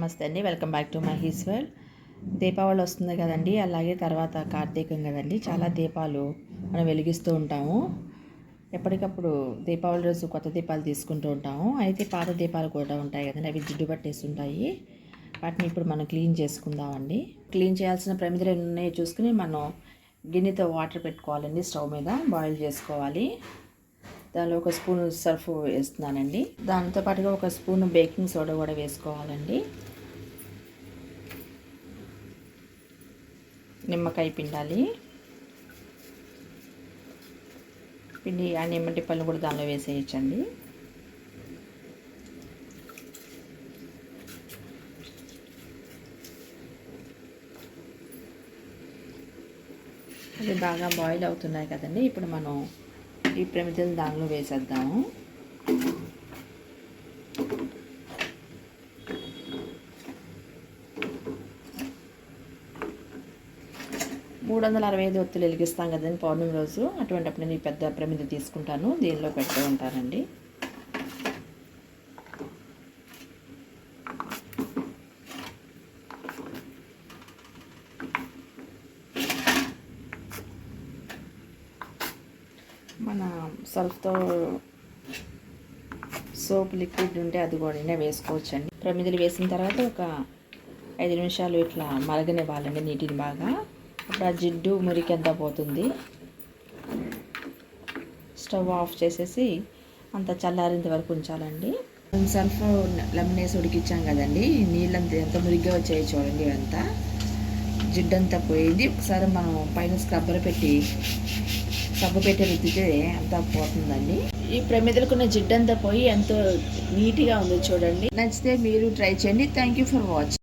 నమస్తే అండి. Welcome back to my హీస్వర్ దీపావళి వస్తుంది కదండి. అలాగే తర్వాత కార్తీకం కదండి. చాలా దీపాలు మనం వెలిగిస్తూ ఉంటాము. ఎప్పటికప్పుడు దీపావళి రోజు కొత్త దీపాలు తీసుకుంటూ ఉంటాము. అయితే పాత దీపాలు కూడా ఉంటాయి కదండి. అవి జిడ్డు పట్టేసి ఉంటాయి వాటిని ఇప్పుడు మనం క్లీన్ చేసుకుందామండి. క్లీన్ చేయాల్సిన ప్రమిదలు ఉన్నాయో చూసుకుని మనం గిన్నెతో వాటర్ పెట్టుకోవాలండి స్టవ్ మీద. బాయిల్ చేసుకోవాలి. దానిలో ఒక స్పూన్ సర్ఫ్ వేస్తున్నానండి. దానితో పాటుగా ఒక స్పూన్ బేకింగ్ సోడా కూడా వేసుకోవాలండి. నిమ్మకాయ పిండాలి. పిండి ఆ నిమ్మటి పళ్ళు కూడా దానిలో వేసేయచ్చండి. అవి బాగా బాయిల్ అవుతున్నాయి కదండి. ఇప్పుడు మనం ఈ ప్రమిదలు దానిలో వేసేద్దాము. మూడు వందల అరవై ఐదు ఒత్తులు వెలిగిస్తాం కదండి పౌర్ణమి రోజు. అటువంటిప్పుడు నేను పెద్ద ప్రమిద తీసుకుంటాను. దీనిలో పెడుతూ ఉంటానండి. మన సల్ఫ్తో సోప్ లిక్విడ్ ఉంటే అది కూడా వేసుకోవచ్చండి. ప్రమిదలు వేసిన తర్వాత ఒక ఐదు నిమిషాలు ఇట్లా మరగనివ్వాలండి నీటిని బాగా. అప్పుడు ఆ జిడ్డు మురికి అంతా పోతుంది. స్టవ్ ఆఫ్ చేసేసి అంత చల్లారేంత వరకు ఉంచాలండి. సల్ఫ్ లెమన్ వేసి ఉడికిచ్చాం కదండి. నీళ్ళంతా ఎంత మురిగ్గా వచ్చాయి చూడండి అంతా జిడ్డంతా పోయింది. ఒకసారి మనం పైన స్క్రబ్బర్ పెట్టి సబ్బు పెట్టి రుద్దితే అంతా పోతుందండి. ఈ ప్రమిదలకున్న జిడ్డంతా పోయి ఎంతో నీట్గా ఉంది చూడండి. నచ్చితే మీరు ట్రై చేయండి. Thank you for watching